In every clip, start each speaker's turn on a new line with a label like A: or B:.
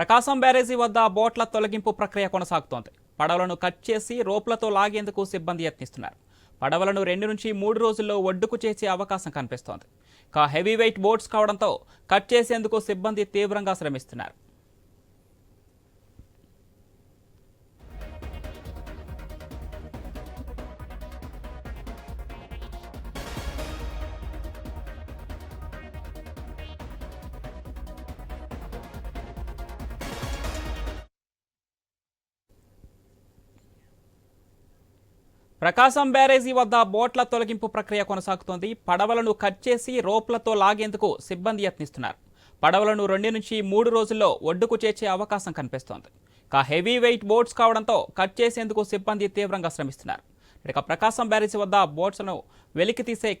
A: ప్రకాశం బ్యారేజీ వద్ద బోట్ల తొలగింపు ప్రక్రియ కొనసాగుతోంది. పడవలను కట్ చేసి రోప్లతో లాగేందుకు సిబ్బంది యత్నిస్తున్నారు. పడవలను రెండు నుంచి మూడు రోజుల్లో ఒడ్డుకు చేసే అవకాశం కనిపిస్తోంది. కా హెవీ వెయిట్ బోట్స్ కావడంతో కట్ చేసేందుకు సిబ్బంది తీవ్రంగా శ్రమిస్తున్నారు. ప్రకాశం బ్యారేజీ వద్ద బోట్ల తొలగింపు ప్రక్రియ కొనసాగుతోంది. పడవలను కట్ చేసి రోప్లతో లాగేందుకు సిబ్బంది యత్నిస్తున్నారు. పడవలను రెండు నుంచి మూడు రోజుల్లో ఒడ్డుకు చేర్చే అవకాశం కనిపిస్తోంది. కా హెవీ వెయిట్ బోట్స్ కావడంతో కట్ చేసేందుకు సిబ్బంది తీవ్రంగా శ్రమిస్తున్నారు. ఇక ప్రకాశం బ్యారేజీ వద్ద బోట్స్ను వెలికి తీసే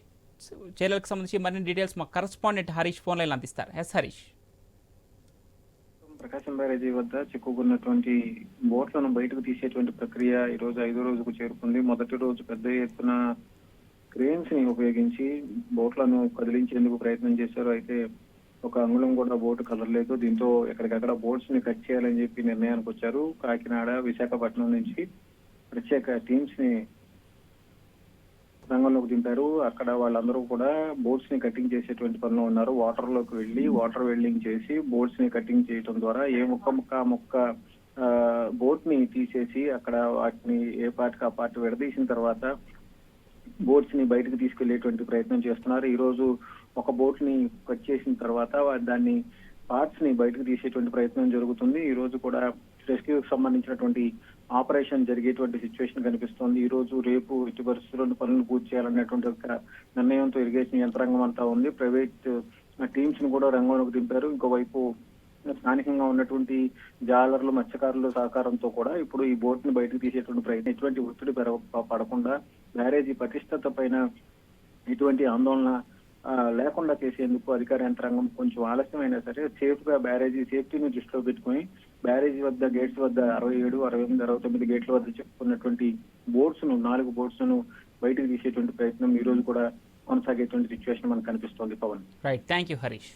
A: చర్యలకు సంబంధించి మరిన్ని డీటెయిల్స్ మా కరస్పాండెంట్ హరీష్ ఫోన్లైన్ అందిస్తారు. ఎస్ హరీష్.
B: ప్రకాశం బ్యారేజీ వద్ద చిక్కుకున్నటువంటి బోట్లను బయటకు తీసేటువంటి ప్రక్రియ ఈ రోజు ఐదో రోజుకు చేరుకుంది. మొదటి రోజు పెద్ద ఎత్తున క్రేన్స్ని ఉపయోగించి బోట్లను కదిలించేందుకు ప్రయత్నం చేశారు. అయితే ఒక అంగుళం కూడా బోటు కదలలేదు. దీంతో ఎక్కడికక్కడ బోట్స్ని కట్ చేయాలని చెప్పి నిర్ణయానికి వచ్చారు. కాకినాడ విశాఖపట్నం నుంచి ప్రత్యేక టీమ్స్ని రంగంలోకి దింపారు. అక్కడ వాళ్ళందరూ కూడా బోట్స్ని కటింగ్ చేసేటువంటి పనిలో ఉన్నారు. వాటర్లోకి వెళ్ళి వాటర్ వెల్డింగ్ చేసి బోట్స్ని కటింగ్ చేయడం ద్వారా ఏ ముక్క ముక్క ముక్క బోట్ని తీసేసి అక్కడ వాటిని ఏ పార్ట్కి ఆ పార్ట్ విడదీసిన తర్వాత బోట్స్ని బయటకు తీసుకెళ్ళేటువంటి ప్రయత్నం చేస్తున్నారు. ఈ రోజు ఒక బోట్ని కట్ చేసిన తర్వాత దాన్ని పార్ట్స్ని బయటకు తీసేటువంటి ప్రయత్నం జరుగుతుంది. ఈ రోజు కూడా రెస్క్యూకి సంబంధించినటువంటి ఆపరేషన్ జరిగేటువంటి సిచ్యువేషన్ కనిపిస్తోంది. ఈ రోజు రేపు ఇటు పరిస్థితుల్లో పనులు పూర్తి చేయాలనేటువంటి ఒక నిర్ణయంతో ఇరిగేషన్ యంత్రాంగం అంతా ఉంది. ప్రైవేట్ టీమ్స్ను కూడా రంగంలోకి దింపారు. ఇంకోవైపు స్థానికంగా ఉన్నటువంటి జాలర్లు మత్స్యకారుల సహకారంతో కూడా ఇప్పుడు ఈ బోట్ని బయటకు తీసేటువంటి ప్రయత్నం ఎటువంటి ఒత్తిడి పడకుండా బ్యారేజీ పటిష్టత పైన ఎటువంటి ఆందోళన లేకుండా చేసేందుకు అధికార యంత్రాంగం కొంచెం ఆలస్యమైనా సరే సేఫ్గా బ్యారేజీ సేఫ్టీని దృష్టిలో పెట్టుకుని బ్యారేజీ వద్ద గేట్స్ వద్ద అరవై ఏడు అరవై ఎనిమిది అరవై తొమ్మిది గేట్ల వద్ద చెప్పుకున్నటువంటి బోర్డ్స్ను నాలుగు బోర్డ్స్ను బయటకు తీసేటువంటి ప్రయత్నం ఈ రోజు కూడా కొనసాగేటువంటి సిచ్యువేషన్ మనకు కనిపిస్తోంది Pawan.
A: Right thank you Harish